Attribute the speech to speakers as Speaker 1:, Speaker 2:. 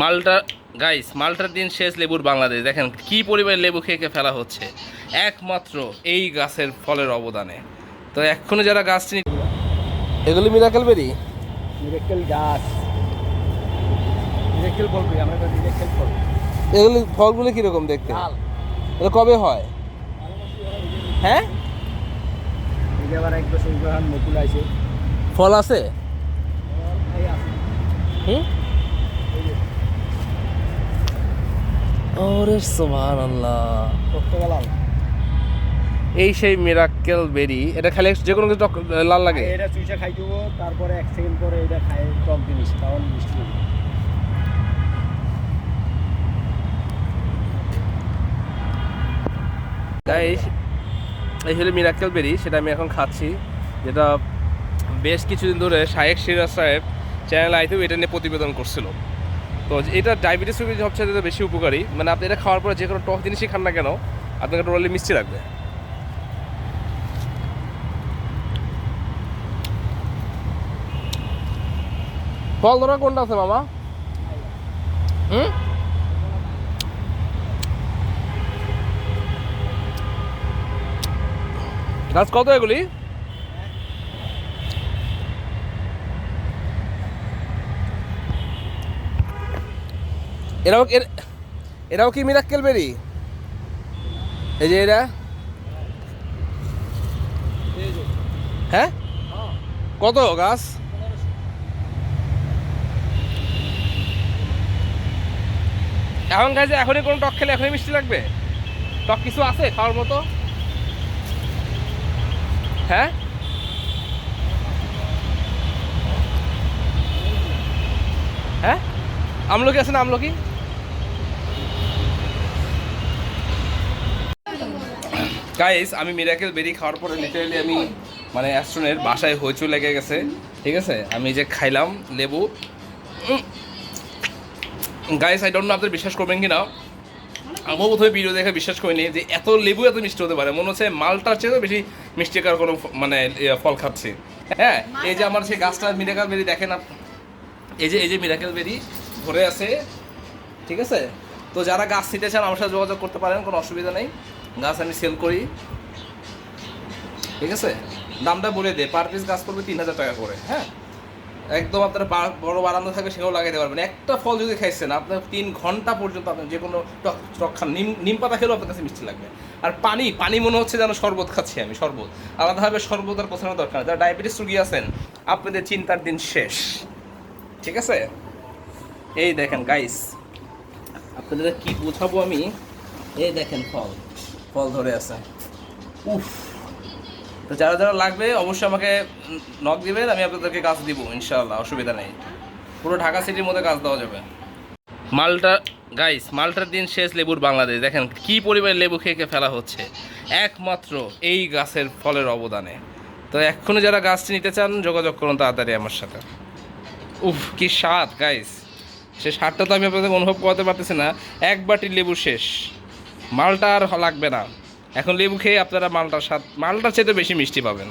Speaker 1: মালটা গাইস মালটার দিন শেষ লেবুর বাংলাদেশ। দেখেন কি পরিমাণ লেবু খেয়ে ফেলা হচ্ছে। একমাত্র এই গাছের ফলের অবদানে। তো এখনও যারা গাছ চিনি এগুলি মিরাকেল বেরি
Speaker 2: মিরেকেল গাছ। মিরেকেল বলবি আমরা মিরেকেল ফল
Speaker 1: এগুলি ফলগুলি কীরকম দেখতে?
Speaker 2: লাল।
Speaker 1: এটা কবে হয়? হ্যাঁ?
Speaker 2: এই আবার এক বছর গ্রহণ আছে।
Speaker 1: ফল আছে?
Speaker 2: আছে।
Speaker 1: হুম? ওরে
Speaker 2: টকটকা
Speaker 1: এই সেই মিরাক্কেল বেরি এটা খালি যে কোনো কিছু লাল লাগে।
Speaker 2: এটা চুইসা খাই দেবো তারপরে এক সেকেন্ড পরে এটা খাই টক জিনিস তখন মিষ্টি।
Speaker 1: গাইস এই হলো মিরাক্কেল বেরি সেটা আমি এখন খাচ্ছি যেটা বেশ কিছুদিন ধরে শায়েক সিরাজ সাহেব চ্যানেল আইতেও এটা নিয়ে প্রতিবেদন করছিল। তো এটা ডায়াবেটিস রোগীর সবচেয়ে বেশি উপকারী। মানে আপনি এটা খাওয়ার পরে যে কোনো টক জিনিসই খান না কেন আপনাকে টোটালি মিষ্টি লাগবে। ফল ধরা কোনটা আছে মামা? হুম? গাছ কত এগুলি? এরাও এর- এরাও কি মিরাক্কেল বেরি এই যে এরা। হ্যাঁ? কত গাছ? এখন গাছে এখনই কোনো টক খেলে এখনই মিষ্টি লাগবে? টক কিছু আছে খাওয়ার মতো? হ্যাঁ? হ্যাঁ? আমলকি আছে না আমলকি? গাইস আমি মিরাকেল বেরি খাওয়ার পরে লিটারালি আমি মানে অ্যাস্ট্রনের বাসায় হইচই লেগে গেছে, ঠিক আছে? আমি যে খাইলাম লেবু। গাইস আই ডোন্ট নো আপনারা বিশ্বাস করবেন কি না আমিও প্রথমে ভিডিও দেখে বিশ্বাস করিনি যে এত লেবু এত মিষ্টি হতে পারে। মনে হচ্ছে মালটার চেয়েও বেশি মিষ্টিকার কোনো মানে ফল খাচ্ছি। হ্যাঁ এই যে আমার সেই গাছটা মিরাকেল বেরি দেখেন এই যে এই যে মিরাকেল বেরি ধরে আছে, ঠিক আছে? তো যারা গাছ নিতে চান আমার সাথে যোগাযোগ করতে পারেন, কোনো অসুবিধা নেই। গাছ আমি সেল করি। ঠিক আছে? দামটা বলে দে পার পিস গাছ করবে তিন হাজার টাকা করে হ্যাঁ? একদম আপনার বড় বারান্দা থাকবে সেখানেও লাগাইতে পারবেন। একটা ফল যদি খাইছেন, আপনার তিন ঘণ্টা পর্যন্ত আপনার যে কোনো টক খান নিম নিম পাতা খেলেও আপনার কাছে মিষ্টি লাগবে। আর পানি পানি মনে হচ্ছে যেন শরবত খাচ্ছি আমি, শরবত। আলাদাভাবে শরবত আর কোথাও দরকার যারা ডায়াবেটিস রুগী আছেন, আপনাদের চিন্তার দিন শেষ। ঠিক আছে? এই দেখেন গাইস আপনাদের কি বোঝাবো আমি? এই দেখেন ফল। ফল ধরে আছে। উফ। তো যারা যারা লাগবে, অবশ্যই আমাকে নক দিবেন, আমি আপনাদেরকে কাজ দিব, ইনশাআল্লাহ, অসুবিধা নেই। পুরো ঢাকা সিটির মধ্যে কাজ দেওয়া যাবে। মালটা গাইস মালটার দিন শেষ লেবুর বাংলাদেশ। দেখেন কি পরিমাণ লেবু খেয়ে ফেলা হচ্ছে। একমাত্র এই গাছের ফলের অবদানে। তো এখনও যারা গাছটি নিতে চান, যোগাযোগ করুন তাড়াতাড়ি আমার সাথে। উফ, কি স্বাদ গাইস সে স্বাদটা তো আমি আপনাদের অনুভব করতে পারতেছি না। এক বাটি লেবু শেষ। মালটা আর লাগবে না। এখন লেবু খেয়ে আপনারা মালটার স্বাদ মালটার চেয়ে বেশি মিষ্টি পাবেন।